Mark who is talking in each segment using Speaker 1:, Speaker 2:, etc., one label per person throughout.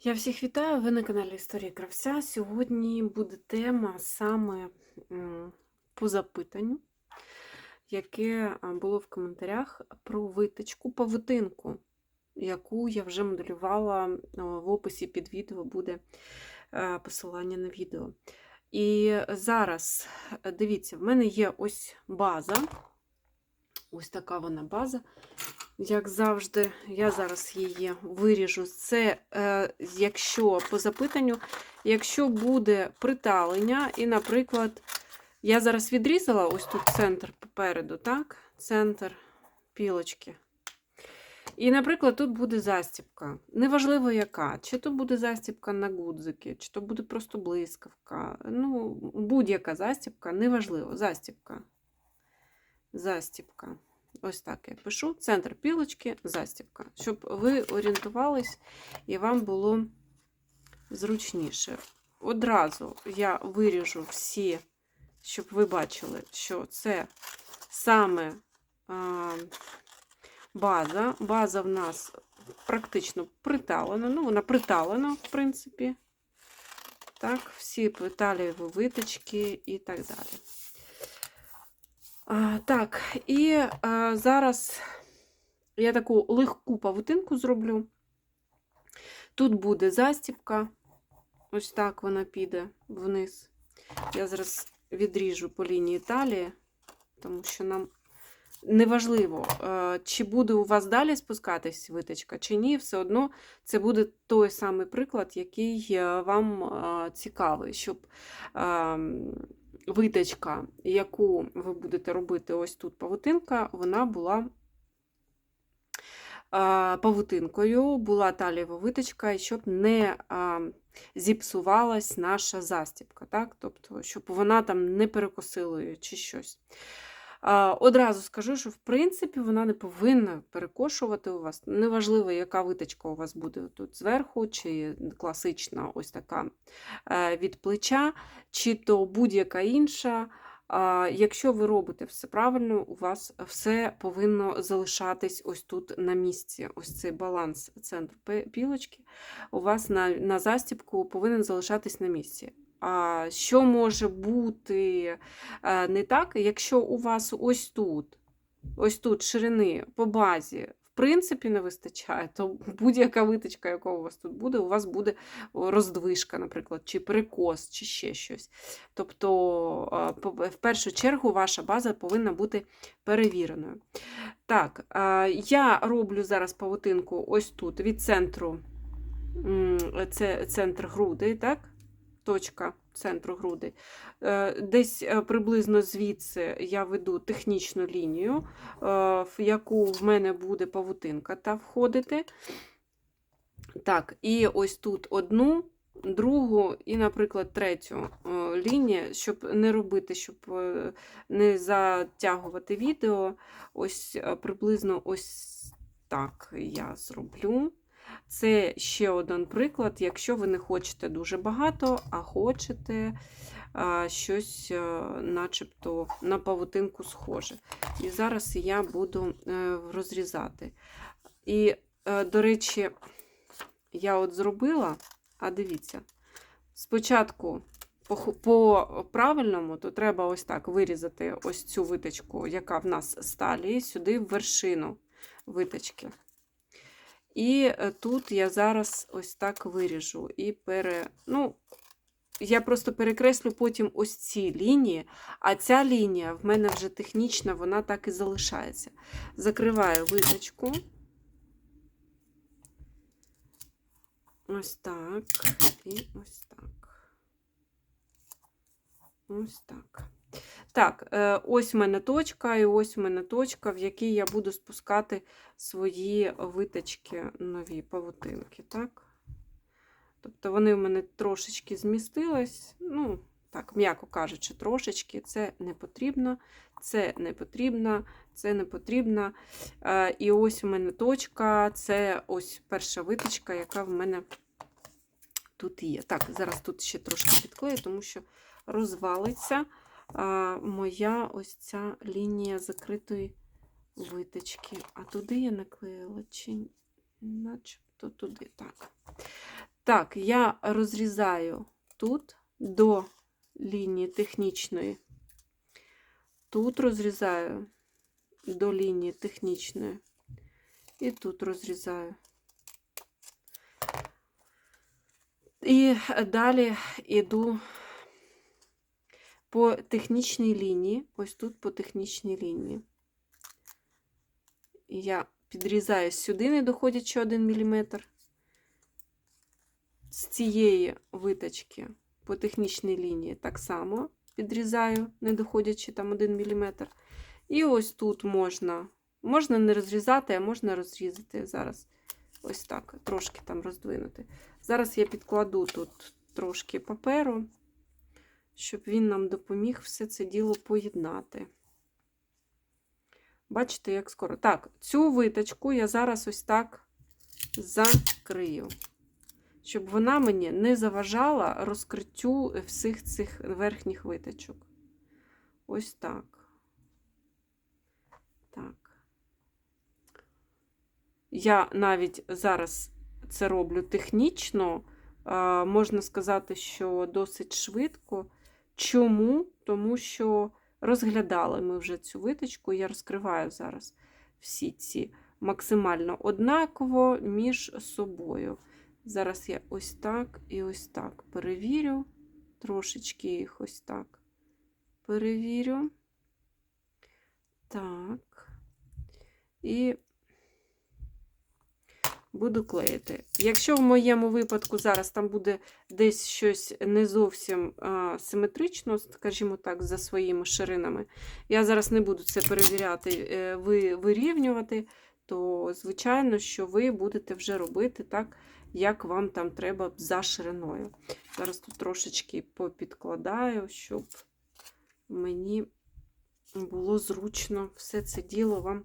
Speaker 1: Я всіх вітаю, ви на каналі Історії Кравця. Сьогодні буде тема саме по запитанню, яке було в коментарях про виточку павутинку, яку я вже моделювала в описі під відео буде е, посилання на відео. І зараз, дивіться, в мене є ось база. Ось така вона база. Як завжди, я зараз її виріжу. Це, е, якщо по запитанню, якщо буде приталення, і, наприклад, я зараз відрізала ось тут центр попереду, так? Центр пілочки. І, наприклад, тут буде застібка. Неважливо, яка. Чи то буде застібка на гудзики, чи то буде просто блискавка. Ну, будь-яка застібка, неважливо. Застібка. Застібка. Ось так я пишу. Центр пілочки, застібка. Щоб ви орієнтувались і вам було зручніше. Одразу я виріжу всі, щоб ви бачили, що це саме база. База в нас практично приталена. Ну, вона приталена, в принципі. Так, всі талієві виточки і так далі. Так, і а, зараз я таку легку павутинку зроблю. Тут буде застібка. Ось так вона піде вниз. Я зараз відріжу по лінії талії, тому що нам неважливо, чи буде у вас далі спускатись виточка, чи ні, все одно це буде той самий приклад, який е, вам цікавий, щоб ем, яку ви будете робити ось тут павутинка, вона була павутинкою, була талієва виточка, і щоб не зіпсувалась наша застібка, так? тобто, щоб вона там не перекосила чи щось. Одразу скажу, що в принципі вона не повинна перекошувати у вас. Неважливо, яка виточка у вас буде тут зверху, чи класична ось така е, від плеча, чи то будь-яка інша. Якщо ви робите все правильно, у вас все повинно залишатись ось тут на місці. Ось цей баланс центру пілочки, у вас на на застібку повинен залишатись на місці. Що може бути е, не так, якщо у вас ось тут, ось тут ширини по базі, в принципі, не вистачає, то будь-яка виточка, яка у вас тут буде, у вас буде роздвижка, наприклад, чи перекос, чи ще щось. Тобто, в першу чергу, ваша база повинна бути перевіреною. Так, я роблю зараз павутинку ось тут, від центру, це центр груди, так? Точка центру груди. Е, десь е, приблизно звідси я веду технічну лінію, е, в яку в мене буде павутинка та входити. Так, і ось тут одну, другу і, наприклад, третю лінію, щоб не робити, щоб не затягувати відео. Ось приблизно ось так я зроблю. Це ще один приклад, якщо ви не хочете дуже багато, а хочете щось, начебто, на павутинку схоже. І зараз я буду е, розрізати. І, е, до речі, я от зробила, а дивіться, спочатку. По правильному, то треба ось так вирізати ось цю виточку, яка в нас сталі, сюди в вершину виточки. І е, тут я зараз ось так виріжу. І пере... ну, Я просто перекреслю потім ось ці лінії, а ця лінія в мене вже технічна, вона так і залишається. Закриваю виточку. Ось так. І ось так. Ось так. Так, е, ось в мене точка, і ось в мене точка, в якій я буду спускати свої виточки, нові павутинки. так? Тобто вони в мене трошечки змістились, ну, так, м'яко кажучи, трошечки, це не потрібно, це не потрібно, це не потрібно. Е, і ось у мене точка, це ось перша виточка, яка в мене тут є. Так, зараз тут ще трошки підклею, тому що розвалиться моя ось ця лінія закритої виточки. А туди я наклеїла, чи начебто туди. Так. Так, я розрізаю тут до лінії технічної. Тут розрізаю до лінії технічної. І тут розрізаю. І далі йду по технічній лінії, ось тут по технічній лінії. Я підрізаю сюди, не доходячи 1 мм. З цієї виточки по технічній лінії так само підрізаю, не доходячи там 1 мм. І ось тут можна, можна не розрізати, а можна розрізати зараз. Ось так, трошки там роздвинути. Зараз я підкладу тут трошки паперу, щоб він нам допоміг все це діло поєднати. Бачите, як скоро. Так, цю виточку я зараз ось так закрию, щоб вона мені не заважала розкриттю всіх цих верхніх виточок. Ось так. Так. Я навіть зараз це роблю технічно, можна сказати, що досить швидко. Чому? Тому що розглядали ми вже цю виточку, я розкриваю зараз всі ці максимально однаково між собою. Зараз я ось так і ось так перевірю, трошечки їх ось так перевірю. Так. І буду клеїти. Якщо в моєму випадку зараз там буде десь щось не зовсім а, симетрично, скажімо так, за своїми ширинами, я зараз не буду це перевіряти, е, ви, вирівнювати, то, звичайно, що ви будете вже робити так, як вам там треба за шириною. Зараз тут трошечки попідкладаю, щоб мені було зручно все це діло вам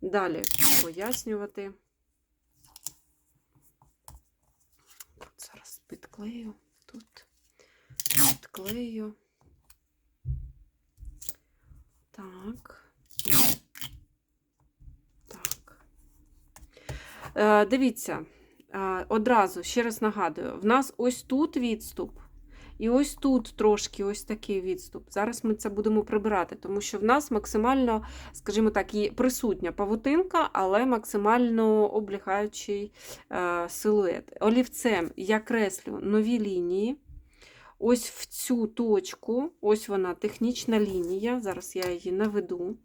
Speaker 1: далі пояснювати. Зараз підклею, тут підклею. Так. Так. Е, дивіться, е, одразу ще раз нагадую, в нас ось тут відступ. І ось тут трошки ось такий відступ. Зараз ми це будемо прибирати, тому що в нас максимально, скажімо так, є присутня павутинка, але максимально облігаючий е, силует. Олівцем я креслю нові лінії. Ось в цю точку, ось вона технічна лінія. Зараз я її наведу,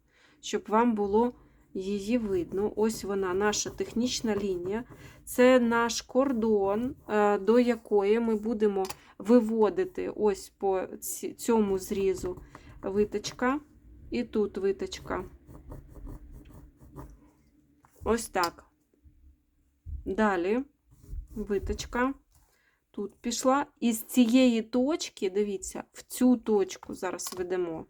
Speaker 1: щоб вам було її видно. Ось вона, наша технічна лінія. Це наш кордон, е, до якої ми будемо виводити ось по цьому зрізу виточка. І тут виточка. Ось так. Далі виточка тут пішла. І з цієї точки, дивіться, в цю точку зараз ведемо.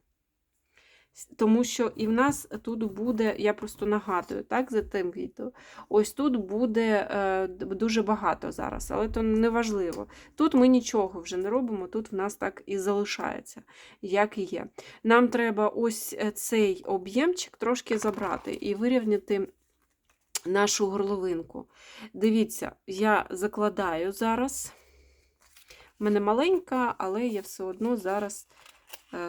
Speaker 1: Тому що і в нас тут буде, я просто нагадую, так, за тим відео. Ось тут буде е, дуже багато зараз, але то не важливо. Тут ми нічого вже не робимо, тут в нас так і залишається, як і є. Нам треба ось е, цей об'ємчик трошки забрати і вирівняти нашу горловинку. Дивіться, я закладаю зараз. У мене маленька, але я все одно зараз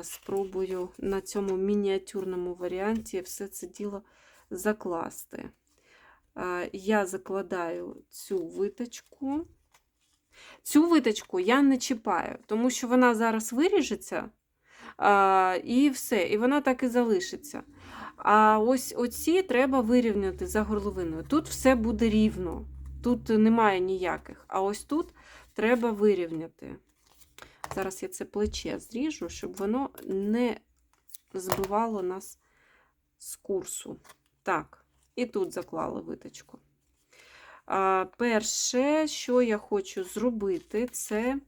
Speaker 1: спробую на цьому мініатюрному варіанті все це діло закласти. Е, Я закладаю цю виточку. Цю виточку я не чіпаю, тому що вона зараз виріжеться, і все, і вона так і залишиться. А ось оці треба вирівняти за горловиною. Тут все буде рівно, тут немає ніяких. А ось тут треба вирівняти. Зараз я це плече зріжу, щоб воно не збивало нас з курсу. Так, і тут заклала виточку. А, перше, що я хочу зробити, це,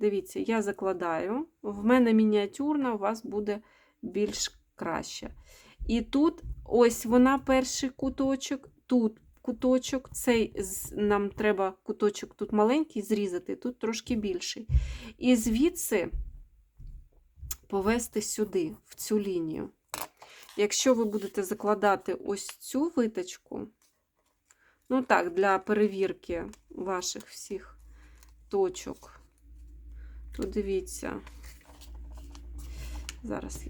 Speaker 1: дивіться, я закладаю. В мене мініатюрна, у вас буде більш краще. І тут ось вона перший куточок, тут куточок, цей нам треба куточок тут маленький зрізати, тут трошки більший. І звідси повести сюди, в цю лінію. Якщо ви будете закладати ось цю виточку, ну так, для перевірки ваших всіх точок. Тут дивіться, зараз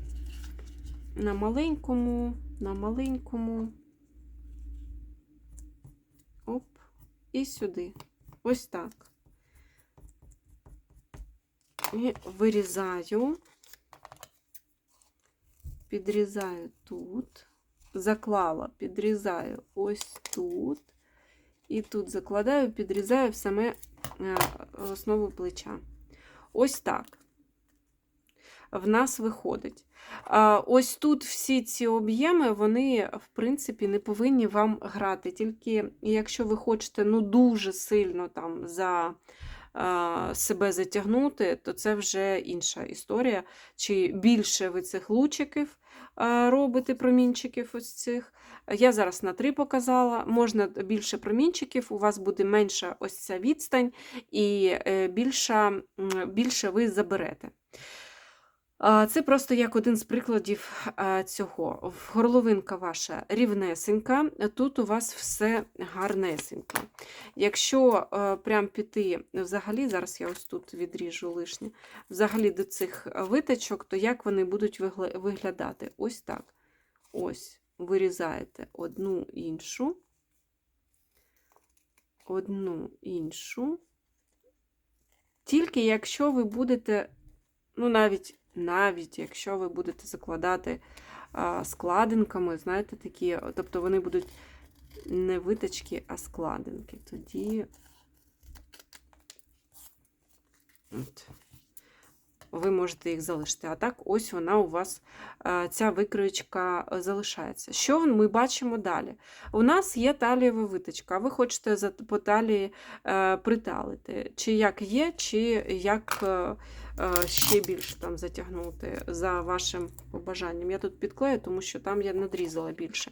Speaker 1: на маленькому, на маленькому. Оп, і сюди. Ось так. І вирізаю, підрізаю тут, заклала, підрізаю ось тут. І тут закладаю, підрізаю в саме е, основу плеча. Ось так. В нас виходить. Ось тут всі ці об'єми, вони, в принципі, не повинні вам грати. Тільки якщо ви хочете ну, дуже сильно там за себе затягнути, то це вже інша історія. Чи більше ви цих лучиків робите, промінчиків ось цих. Я зараз на 3 показала. Можна більше промінчиків, у вас буде менша ось ця відстань, і е, більша, більше ви заберете. Це просто як один з прикладів цього. Горловинка ваша рівнесенька, тут у вас все гарнесенько. Якщо е, прям піти взагалі, зараз я ось тут відріжу лишнє, взагалі до цих виточок, то як вони будуть виглядати? Ось так. Ось, вирізаєте одну іншу, одну іншу. Тільки якщо ви будете, ну навіть навіть якщо ви будете закладати складинками, знаєте, такі, тобто вони будуть не виточки, а складинки. Тоді от, ви можете їх залишити. А так, ось вона у вас, ця викроєчка залишається. Що ми бачимо далі? У нас є талієва виточка, ви хочете по талії е, приталити. Чи як є, чи як. е, е, ще більше там затягнути за вашим побажанням. Я тут підклею, тому що там я надрізала більше.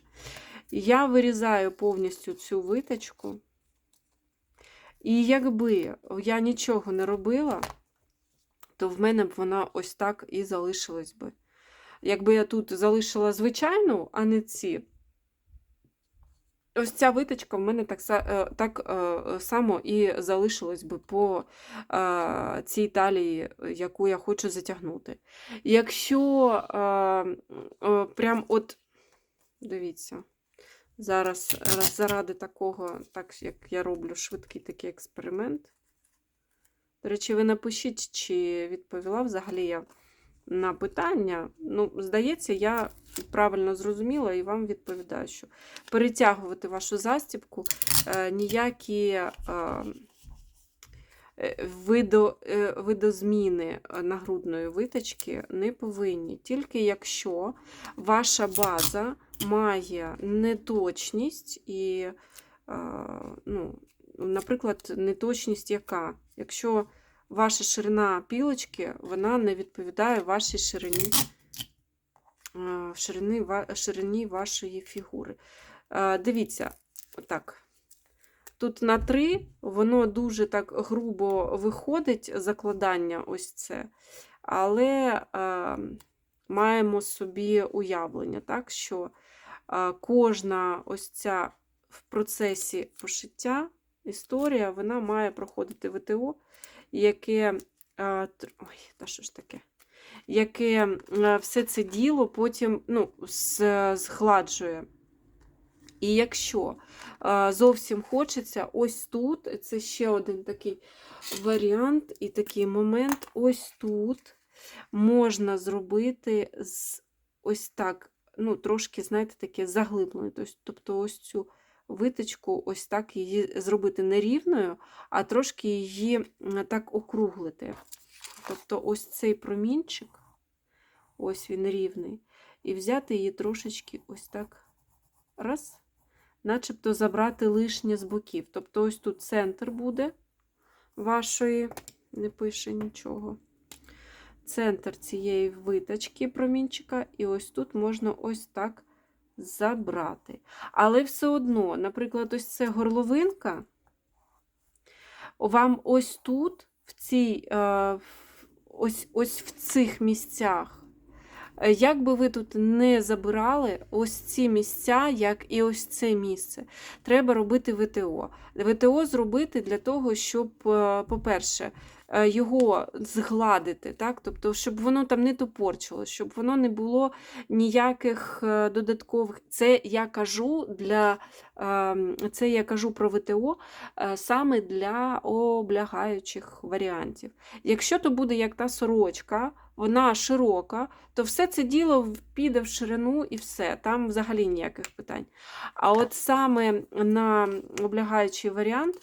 Speaker 1: Я вирізаю повністю цю виточку. І якби я нічого не робила, то в мене б вона ось так і залишилась би. Якби я тут залишила звичайну, а не ці, ось ця виточка в мене так, е, так е, само і залишилась би по е, цій талії, яку я хочу затягнути. Якщо прям от, дивіться, зараз раз- заради такого, так як я роблю швидкий такий експеримент. До речі, ви напишіть, чи відповіла взагалі я на питання. Ну, здається, я правильно зрозуміла і вам відповідаю, що перетягувати вашу застібку е, ніякі е, видо, е, видозміни нагрудної виточки не повинні. Тільки якщо ваша база має неточність і, ну, наприклад, неточність яка? Якщо ваша ширина пілочки, вона не відповідає вашій ширині, е, ширині, ширині вашої фігури. Е, Дивіться, так. Тут на 3 воно дуже так грубо виходить, закладання ось це. Але е, маємо собі уявлення, так, що е, кожна ось ця в процесі пошиття історія, вона має проходити ВТО, яке, ой, та що ж таке, яке е, все це діло потім ну, згладжує. І якщо зовсім хочеться, ось тут, це ще один такий варіант і такий момент, ось тут можна зробити з ось так, ну, трошки, знаєте, таке заглиблене. Тобто ось цю виточку, ось так її зробити не рівною, а трошки її так округлити. Тобто ось цей промінчик, ось він рівний, і взяти її трошечки ось так раз, начебто забрати лишнє з боків. Тобто ось тут центр буде вашої, не пише нічого. Центр цієї виточки промінчика, і ось тут можна ось так забрати. Але все одно, наприклад, ось це горловинка, вам ось тут, в цій, е, ось, ось в цих місцях, Е, Як би ви тут не забирали ось ці місця, як і ось це місце, треба робити ВТО. ВТО зробити для того, щоб, е, по-перше, його згладити, так? тобто, щоб воно там не топорчило, щоб воно не було ніяких е, додаткових. Це я кажу для ем, це я кажу про ВТО е, саме для облягаючих варіантів. Якщо то буде як та сорочка, вона широка, то все це діло піде в ширину і все. Там взагалі ніяких питань. А от саме на облягаючий варіант, е,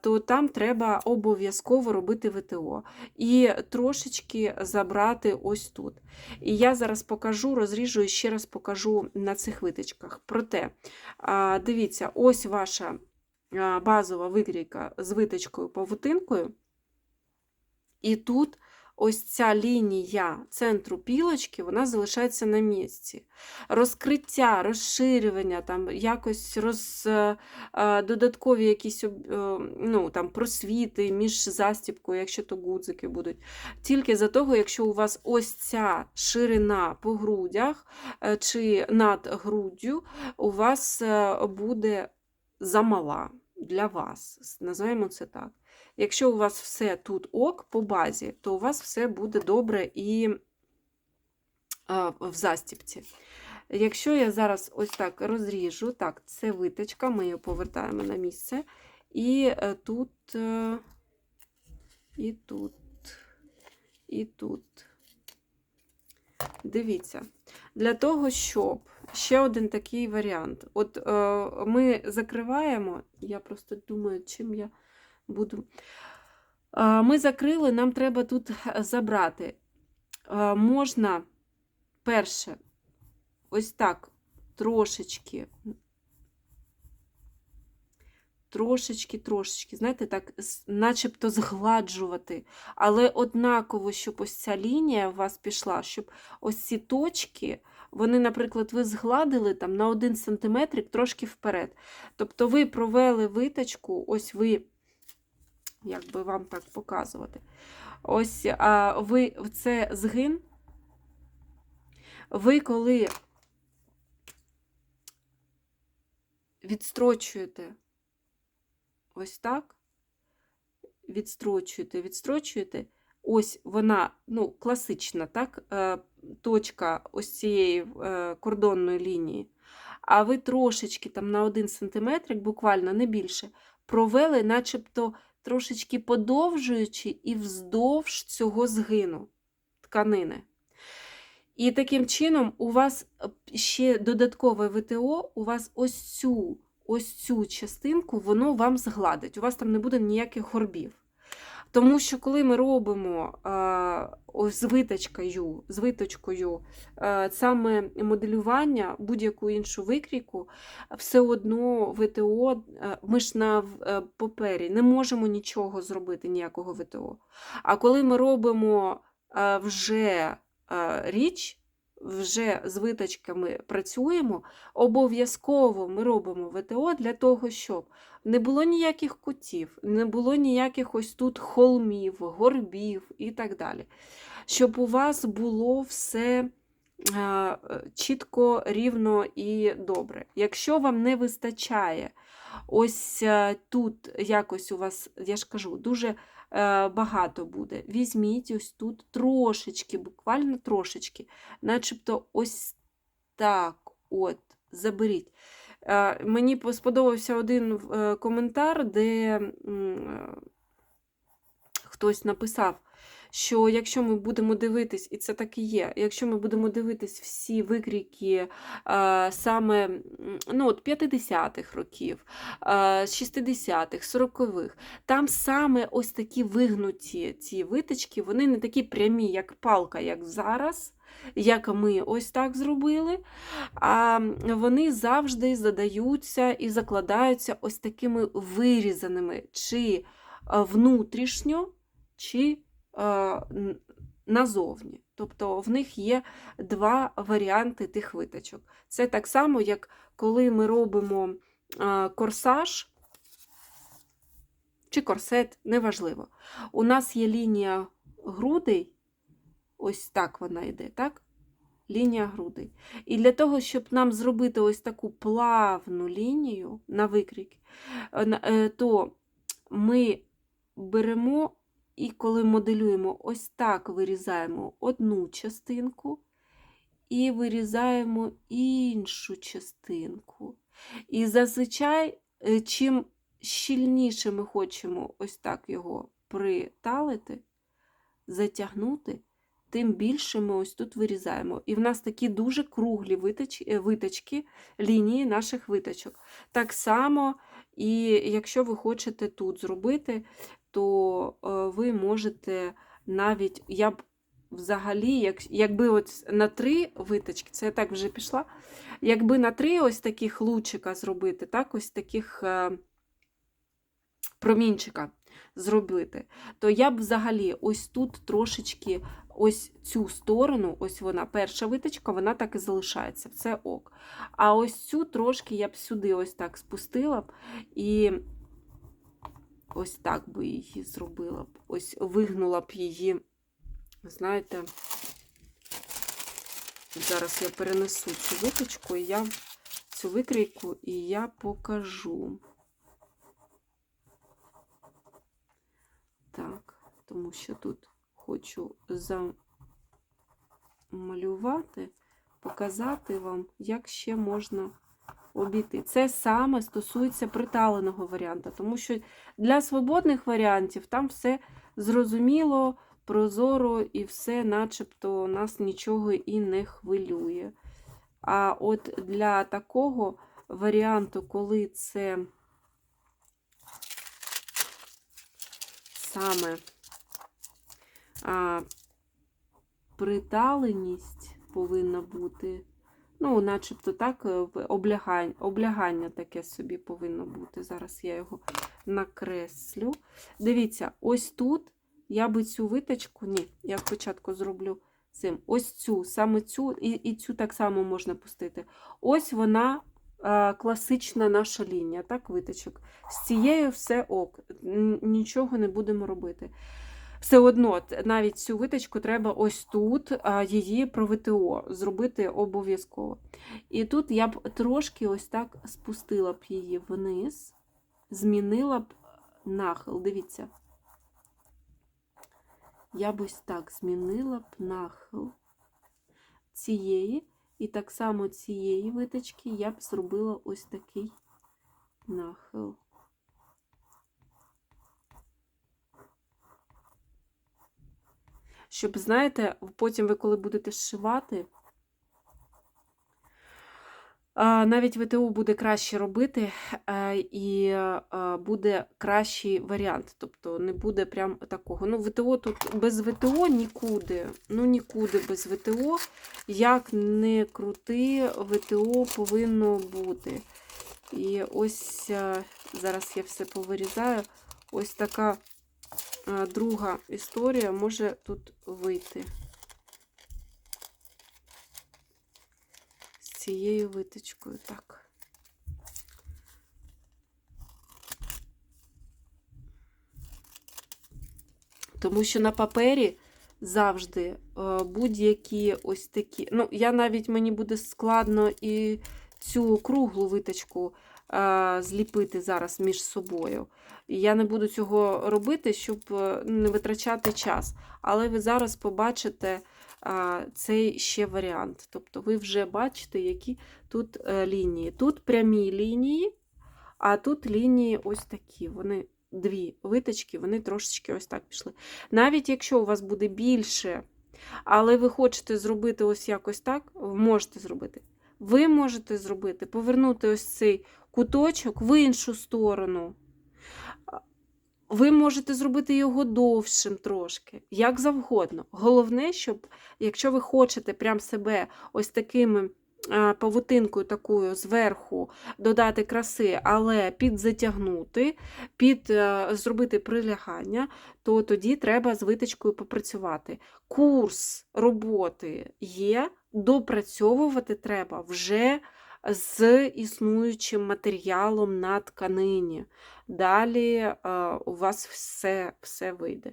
Speaker 1: то там треба обов'язково робити ВТО і трошечки забрати ось тут. І я зараз покажу, розріжу і ще раз покажу на цих витичках. Проте, дивіться, ось ваша базова викрійка з виточкою павутинкою. І тут ось ця лінія центру пілочки, вона залишається на місці. Розкриття, розширювання, там якось роз, е, е, додаткові якісь е, ну, там, просвіти між застіпкою, якщо то гудзики будуть. Тільки за того, якщо у вас ось ця ширина по грудях чи над груддю, у вас буде замала для вас. Називаємо це так. Якщо у вас все тут ок по базі, то у вас все буде добре і в застіпці. Якщо я зараз ось так розріжу, так, це виточка, ми її повертаємо на місце. І е, тут, е, і тут, і тут. Дивіться, для того, щоб ще один такий варіант. От е, ми закриваємо, я просто думаю, чим я буду. Ми закрили, нам треба тут забрати. Е, Можна перше, ось так, трошечки, трошечки, трошечки, знаєте, так, начебто згладжувати, але однаково, щоб ось ця лінія у вас пішла, щоб ось ці точки, вони, наприклад, ви згладили там на 1 см трошки вперед. Тобто ви провели виточку, ось ви, як би вам так показувати, ось а, ви це згин. Ви коли відстрочуєте ось так, відстрочуєте, відстрочуєте, ось вона, ну, класична, так, е, точка ось цієї е, кордонної лінії, а ви трошечки там на 1 см, буквально не більше, провели, начебто трошечки подовжуючи і вздовж цього згину тканини. І таким чином у вас е, ще додаткове ВТО, у вас ось цю, ось цю частинку, воно вам згладить. У вас там не буде ніяких горбів. Тому що коли ми робимо е, з виточкою, з виточкою е, саме моделювання, будь-яку іншу викрійку, все одно ВТО, е, ми ж на папері не можемо нічого зробити, ніякого ВТО. А коли ми робимо вже річ, вже з виточками працюємо, обов'язково ми робимо ВТО для того, щоб не було ніяких кутів, не було ніяких ось тут холмів, горбів і так далі. Щоб у вас було все е, чітко, рівно і добре. Якщо вам не вистачає ось е, тут якось у вас, я ж кажу, дуже багато буде. Візьміть ось тут трошечки, буквально трошечки, начебто ось так от заберіть. Е, Мені сподобався один е, коментар, де е, хтось написав, що якщо ми будемо дивитись, і це так і є, якщо ми будемо дивитись всі викрійки е, саме ну, от 50-х років, е, 60-х, 40-х, там саме ось такі вигнуті ці виточки, вони не такі прямі, як палка, як зараз. Як ми ось так зробили, а вони завжди задаються і закладаються ось такими вирізаними, чи е, внутрішньо, чи назовні. Тобто в них є два варіанти тих виточок. Це так само, як коли ми робимо е, корсаж чи корсет, неважливо. У нас є лінія грудей, ось так вона йде, так? лінія грудей. І для того, щоб нам зробити ось таку плавну лінію на викрик, е, на- е, то ми беремо і коли моделюємо, ось так вирізаємо одну частинку і вирізаємо іншу частинку. І зазвичай, е, чим щільніше ми хочемо ось так його приталити, затягнути, тим більше ми ось тут вирізаємо. І в нас такі дуже круглі виточ- е, виточки, лінії наших виточок. Так само, і якщо ви хочете тут зробити, то е, ви можете навіть, я б взагалі, як, якби от на три виточки, це я так вже пішла, якби на три ось таких лучика зробити, так, ось таких е, промінчика зробити, то я б взагалі ось тут трошечки ось цю сторону, ось вона, перша виточка, вона так і залишається, це ок. А ось цю трошки я б сюди ось так спустила б і ось так би її зробила б. Ось вигнула б її, знаєте, зараз я перенесу цю виточку, і я цю викрійку, і я покажу. Так, тому що тут хочу замалювати, показати вам, як ще можна обійти. Це саме стосується приталеного варіанту, тому що для свободних варіантів там все зрозуміло, прозоро і все, начебто, нас нічого і не хвилює. А от для такого варіанту, коли це саме а, приталеність повинна бути. Ну, начебто так, е, облягання, облягання таке собі повинно бути. Зараз я його накреслю. Дивіться, ось тут я би цю виточку, ні, я спочатку зроблю цим. Ось цю, саме цю, і, і цю так само можна пустити. Ось вона а, класична наша лінія, так, виточок. З цією все ок, нічого не будемо робити. Все одно, навіть цю виточку треба ось тут її про ВТО зробити обов'язково. І тут я б трошки ось так спустила б її вниз, змінила б нахил. Дивіться. Я б ось так змінила б нахил цієї, і так само цієї виточки я б зробила ось такий нахил. Щоб, знаєте, потім ви, коли будете зшивати, а, навіть ВТО буде краще робити, е, і е, буде кращий варіант. Тобто не буде прям такого. Ну, ВТО тут без ВТО нікуди. Ну, нікуди без ВТО. Як не крути, ВТО повинно бути. І ось е, зараз я все повирізаю. Ось така друга історія може тут вийти. З цією виточкою. Так. Тому що на папері завжди е, будь-які ось такі. Ну, я навіть мені буде складно і цю круглу виточку е, зліпити зараз між собою. Я не буду цього робити, щоб е, не витрачати час. Але ви зараз побачите а, цей ще варіант. Тобто ви вже бачите, які тут е, лінії. Тут прямі лінії, а тут лінії ось такі. Вони дві виточки, вони трошечки ось так пішли. Навіть якщо у вас буде більше, але ви хочете зробити ось якось так, можете зробити. Ви можете зробити, повернути ось цей куточок в іншу сторону. Ви можете зробити його довшим трошки, як завгодно. Головне, щоб, якщо ви хочете прям себе ось такими а, павутинкою такою зверху додати краси, але підзатягнути, під, е, зробити прилягання, то тоді треба з виточкою попрацювати. Курс роботи є, допрацьовувати треба вже з існуючим матеріалом на тканині. Далі е, у вас все, все вийде.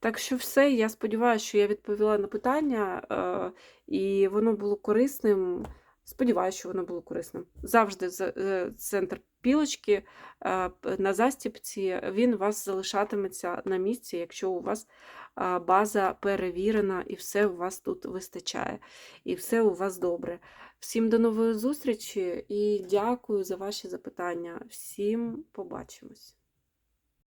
Speaker 1: Так що все, я сподіваюся, що я відповіла на питання, е, і воно було корисним. Сподіваюся, що воно було корисним. Завжди за- е, центр пілочки е, на застіпці, він у вас залишатиметься на місці, якщо у вас а, база перевірена і все у вас тут вистачає, і все у вас добре. Всім до нової зустрічі і дякую за ваші запитання. Всім побачимось.